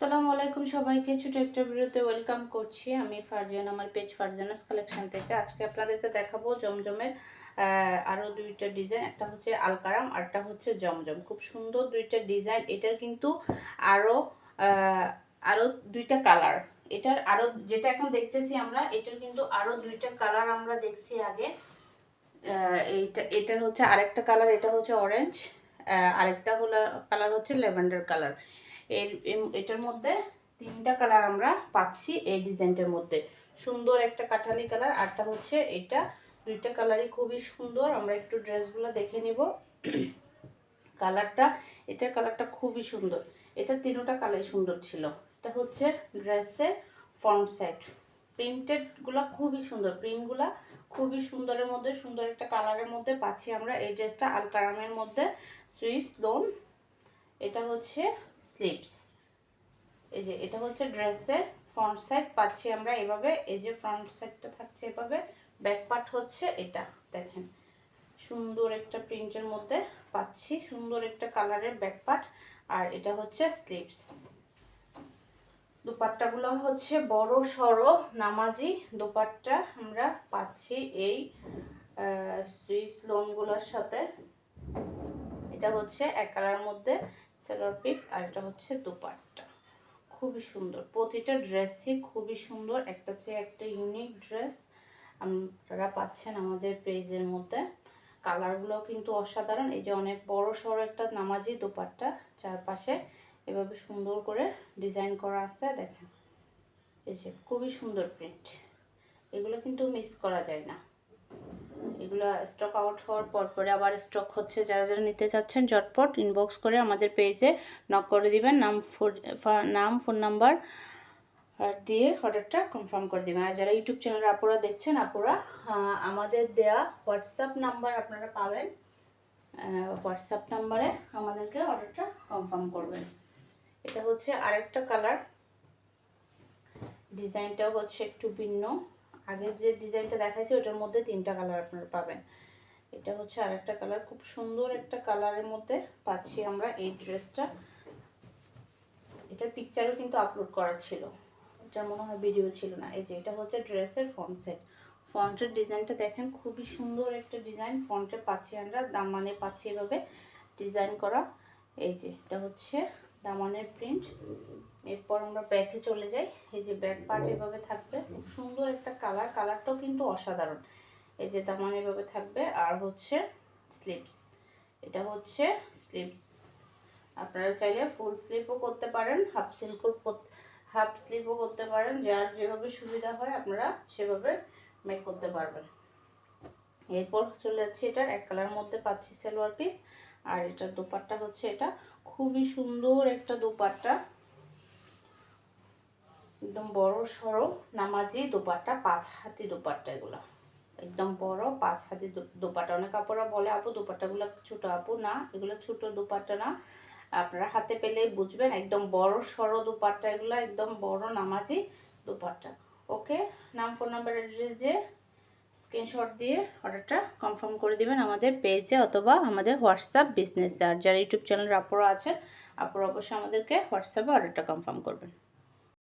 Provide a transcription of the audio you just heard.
আসসালামু আলাইকুম সবাইকে ছোট একটা ভিডিওতে ওয়েলকাম করছি আমি ফারজান আমার পেজ ফারজানাস কালেকশন থেকে। আজকে আপনাদেরকে দেখাবো জমজমের আহ, আরও দুইটা ডিজাইন একটা হচ্ছে আলকারাম আর একটা হচ্ছে জমজম। খুব সুন্দর দুইটা ডিজাইন এটার কিন্তু আরও আহ, আরও দুইটা কালার এটার আরও যেটা এখন দেখতেছি আমরা এটার কিন্তু আরও দুইটা কালার আমরা দেখছি আগে। এইটা এটার হচ্ছে আরেকটা কালার এটা হচ্ছে অরেঞ্জ আরেকটা হলো কালার হচ্ছে ল্যাভেন্ডার কালার এর এটার মধ্যে তিনটা কালার আমরা পাচ্ছি এই ডিজাইনটার মধ্যে। সুন্দর একটা কাঠালি কালার আরটা হচ্ছে এটা। দুইটা কালারই খুবই সুন্দর, আমরা একটু ড্রেসগুলো দেখে নিব। কালারটা এটার কালারটা খুবই সুন্দর। এটা তিনোটা কালারই সুন্দর ছিল। এটা হচ্ছে ড্রেসের ফ্রন্ট সাইড প্রিন্টেডগুলো খুবই সুন্দর। প্রিন্টগুলো খুবই সুন্দরের মধ্যে, সুন্দর একটা কালারের মধ্যে পাচ্ছি আমরা এই ড্রেসটা আলকারামের মধ্যে সুইস লোন এটা হচ্ছে স্লিপস এই যে এটা হচ্ছে ড্রেসের ফ্রন্ট সাইড পাচ্ছি আমরা এভাবে। এই যে ফ্রন্ট সাইডটা থাকছে এভাবে ব্যাক পার্ট হচ্ছে এটা দেখেন। সুন্দর একটা প্রিন্টের মধ্যে পাচ্ছি সুন্দর একটা কালারের ব্যাক পার্ট আর এটা হচ্ছে স্লিপস দুপাট্টাগুলো হচ্ছে বড় সড়ো নামাজি দুপাট্টা আমরা পাচ্ছি এই সুইস লোনগুলোর সাথে। এটা হচ্ছে এক কালার মধ্যে সেলোয়ার পিস আর এটা হচ্ছে দুপাট্টা। খুবই সুন্দর। প্রতিটা ড্রেসই খুবই সুন্দর। একটা চেয়ে একটা ইউনিক ড্রেস আপনারা পাচ্ছেন আমাদের পেজের মধ্যে। কালারগুলো কিন্তু অসাধারণ। এই যে অনেক বড় সড়ো একটা নামাজি দোপাট্টা চারপাশে এভাবে সুন্দর করে ডিজাইন করা আছে, দেখেন। এই যে খুবই সুন্দর প্রিন্ট এগুলো কিন্তু মিস করা যায় না। এগুলো স্টক আউট হওয়ার পর পরে আবার স্টক হচ্ছে, যারা যারা নিতে চাচ্ছেন ঝটপট ইনবক্স করে আমাদের পেজে নক করে দিবেন, নাম নাম ফোন নাম্বার আর দিয়ে অর্ডারটা কনফার্ম করে দিবেন। আর যারা ইউটিউব চ্যানেলে আপুরা দেখছেন, আপুরা আমাদের দেয়া হোয়াটসঅ্যাপ নাম্বার আপনারা পাবেন হোয়াটসঅ্যাপ নাম্বারে আমাদেরকে অর্ডারটা কনফার্ম করবেন। এটা হচ্ছে আরেকটা কালার ডিজাইনটাও হচ্ছে একটু ভিন্ন। আগের যে ডিজাইনটা দেখাইছি, ওটার মধ্যে তিনটা কালার আপনারা পাবেন। এটা হচ্ছে আর একটা কালার খুব সুন্দর একটা কালারের মধ্যে পাচ্ছি আমরা এই ড্রেসটা এটার পিকচারও কিন্তু আপলোড করা ছিল। এটা মনে হয় ভিডিও ছিল না। এই যে এটা হচ্ছে ড্রেসের ফ্রন্ট সেট ফ্রন্টের ডিজাইনটা দেখেন, খুবই সুন্দর একটা ডিজাইন। ফ্রন্টে পাচ্ছি আমরা, দাম মানে পাচ্ছি এভাবে ডিজাইন করা। এই যে, এটা হচ্ছে দামানের প্রিন্ট এরপর আমরা ব্যাকে চলে যাই। এই যে ব্যাক পার্ট এভাবে থাকবে। খুব সুন্দর একটা কালার কালারটাও কিন্তু অসাধারণ। এই যে দামান এভাবে থাকবে। আর হচ্ছে স্লিপস এটা হচ্ছে স্লিপস আপনারা চাইলে ফুল স্লিপও করতে পারেন। হাফ সিল্কও হাফ স্লিপও করতে পারেন। যার যেভাবে সুবিধা হয় আপনারা সেভাবে মেক করতে পারবেন। এরপর চলে যাচ্ছে এটার। এক কালার মধ্যে পাচ্ছি সালোয়ার পিস আর এটার দোপাট্টা হচ্ছে এটা। খুবই সুন্দর একটা দোপাট্টা। একদম বড় সড়ো নামাজি দোপাট্টা, পাঁচ হাতি দোপাট্টা এগুলো। একদম বড়, পাঁচ হাতি দোপাট্টা। অনেক আপুরা বলে, আপু, দোপাট্টাগুলো ছোট আপু। না, এগুলো ছোট দোপাট্টা না। আপনারা হাতে পেলেই বুঝবেন, একদম বড় সড়ো দোপাট্টা এগুলো, একদম বড়, নামাজি দোপাট্টা। ওকে, নাম ফোন নাম্বার অ্যাড্রেস দিয়ে স্ক্রিনশট দিয়ে অর্ডারটা কনফার্ম করে দিবেন আমাদের পেজে অথবা আমাদের হোয়াটসঅ্যাপ বিজনেসে। আর যারা ইউটিউব চ্যানেলের আপরও আছে, আপুরা অবশ্যই আমাদেরকে হোয়াটসঅ্যাপে অর্ডারটা কনফার্ম করবেন।